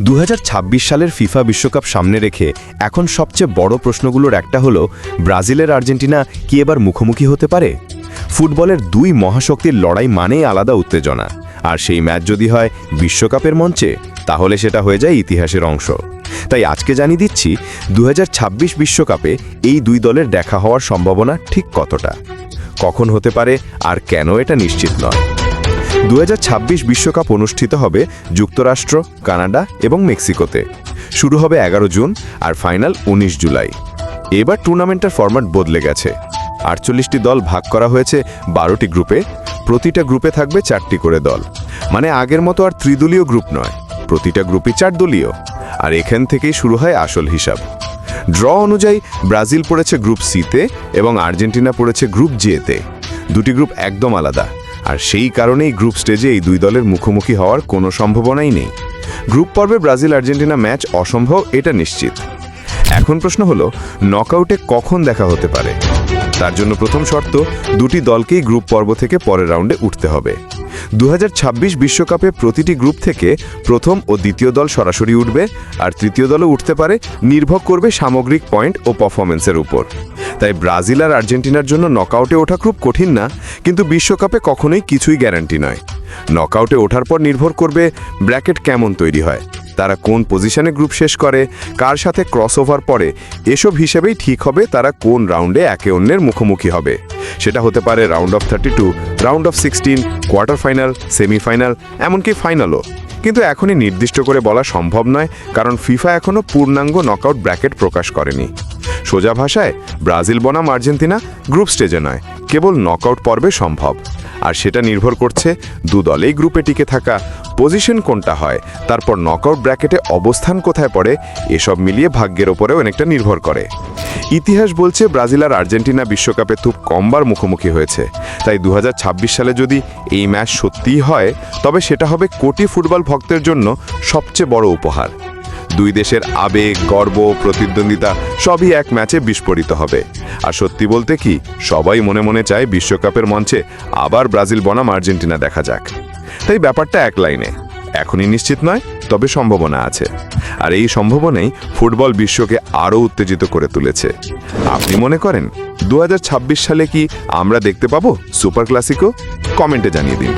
দু হাজার ছাব্বিশ সালের ফিফা বিশ্বকাপ সামনে রেখে এখন সবচেয়ে বড় প্রশ্নগুলোর একটা হলো, ব্রাজিলের আর্জেন্টিনা কি এবার মুখোমুখি হতে পারে? ফুটবলের দুই মহাশক্তির লড়াই মানেই আলাদা উত্তেজনা। আর সেই ম্যাচ যদি হয় বিশ্বকাপের মঞ্চে, তাহলে সেটা হয়ে যায় ইতিহাসের অংশ। তাই আজকে জানিয়ে দিচ্ছি দু বিশ্বকাপে এই দুই দলের দেখা হওয়ার সম্ভাবনা ঠিক কতটা? কখন হতে পারে আর কেন এটা নিশ্চিত নয়? দু বিশ্বকাপ অনুষ্ঠিত হবে যুক্তরাষ্ট্র, কানাডা এবং মেক্সিকোতে। শুরু হবে এগারো জুন আর ফাইনাল ১৯ জুলাই। এবার টুর্নামেন্টের ফরম্যাট বদলে গেছে। আটচল্লিশটি দল ভাগ করা হয়েছে বারোটি গ্রুপে। প্রতিটা গ্রুপে থাকবে চারটি করে দল। মানে আগের মতো আর ত্রিদলীয় গ্রুপ নয়। প্রতিটা গ্রুপই চার দলীয়। আর এখান থেকেই শুরু হয় আসল হিসাব। ড্র অনুযায়ী ব্রাজিল পড়েছে গ্রুপ সিতে এবং আর্জেন্টিনা পড়েছে গ্রুপ জেতে। দুটি গ্রুপ একদম আলাদা। আর সেই কারণেই গ্রুপ স্টেজে এই দুই দলের মুখোমুখি হওয়ার কোনো সম্ভাবনাই নেই। গ্রুপ পর্বে ব্রাজিল আর্জেন্টিনা ম্যাচ অসম্ভব, এটা নিশ্চিত। এখন প্রশ্ন হলো, নকআউটে কখন দেখা হতে পারে? তার জন্য প্রথম শর্ত, দুটি দলকেই গ্রুপ পর্ব থেকে পরের রাউন্ডে উঠতে হবে। দু বিশ্বকাপে প্রতিটি গ্রুপ থেকে প্রথম ও দ্বিতীয় দল সরাসরি উঠবে, আর তৃতীয় দলও উঠতে পারে, নির্ভর করবে সামগ্রিক পয়েন্ট ও পারফরমেন্সের উপর। তাই ব্রাজিল আর আর্জেন্টিনার জন্য নকআউটে ওঠা খুব কঠিন না, কিন্তু বিশ্বকাপে কখনোই কিছুই গ্যারান্টি নয়। নকআউটে ওঠার পর নির্ভর করবে ব্র্যাকেট কেমন তৈরি হয়, তারা কোন পজিশনে গ্রুপ শেষ করে, কার সাথে ক্রসওভার পরে এসব হিসেবেই ঠিক হবে তারা কোন রাউন্ডে একে অন্যের মুখোমুখি হবে। সেটা হতে পারে round of thirty two, round of sixteen, quarter final, semifinal, এমনকি ফাইনালও। কিন্তু এখনই নির্দিষ্ট করে বলা সম্ভব নয়, কারণ ফিফা এখনও পূর্ণাঙ্গ নকআউট ব্র্যাকেট প্রকাশ করেনি। সোজা ভাষায়, ব্রাজিল বনাম আর্জেন্টিনা গ্রুপ স্টেজে নয়, কেবল নকআউট পর্বে সম্ভব। আর সেটা নির্ভর করছে দু দলেই গ্রুপে টিকে থাকা পজিশন কোনটা হয়, তারপর নকআউট ব্র্যাকেটে অবস্থান কোথায় পড়ে, এসব মিলিয়ে ভাগ্যের ওপরেও অনেকটা নির্ভর করে। ইতিহাস বলছে ব্রাজিল আর আর্জেন্টিনা বিশ্বকাপে খুব কমবার মুখোমুখি হয়েছে। তাই দু হাজার ছাব্বিশ সালে যদি এই ম্যাচ সত্যিই হয়, তবে সেটা হবে কোটি ফুটবল ভক্তের জন্য সবচেয়ে বড় উপহার। দুই দেশের আবেগ, গর্ব, প্রতিদ্বন্দ্বিতা সবই এক ম্যাচে বিস্ফোরিত হবে। আর সত্যি বলতে কি, সবাই মনে মনে চায় বিশ্বকাপের মঞ্চে আবার ব্রাজিল বনাম আর্জেন্টিনা দেখা যাক। তাই ব্যাপারটা এক লাইনে। এখনই নিশ্চিত নয়, তবে সম্ভাবনা আছে। আর এই সম্ভাবনাই ফুটবল বিশ্বকে আরও উত্তেজিত করে তুলেছে। আপনি মনে করেন, দু হাজার ছাব্বিশ সালে কি আমরা দেখতে পাবো সুপার ক্লাসিকো? কমেন্টে জানিয়ে দিন।